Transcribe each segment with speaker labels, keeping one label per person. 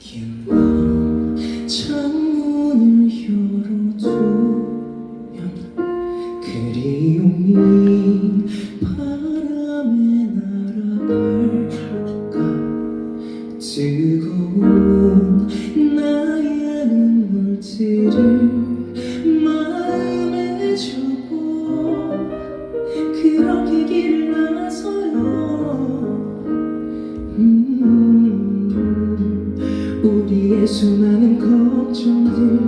Speaker 1: 긴 밤 창문을 열어주면 그리움이 바람에 날아갈까 뜨거운 나의 눈물들을 많은 걱정들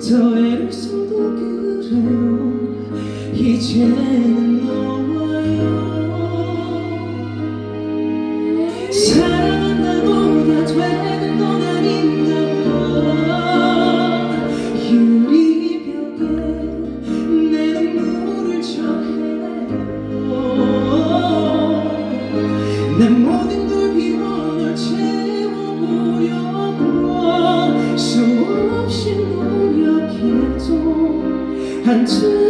Speaker 1: 저 애를 써도 그래요. 이제는 看见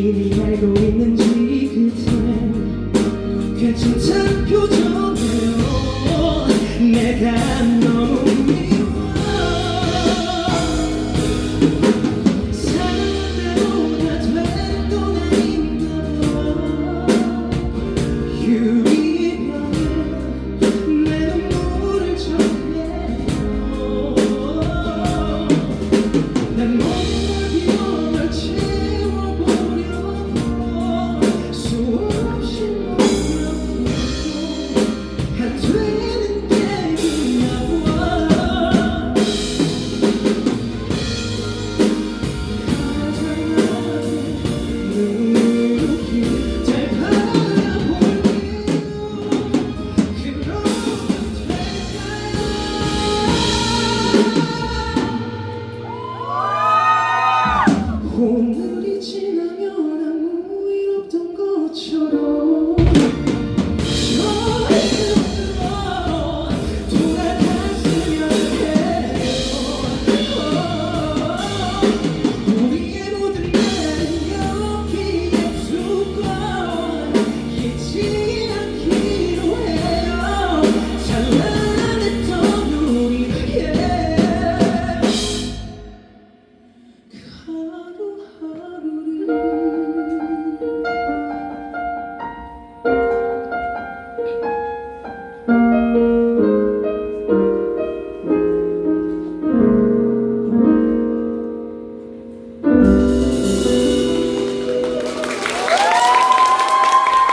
Speaker 1: TV radio. te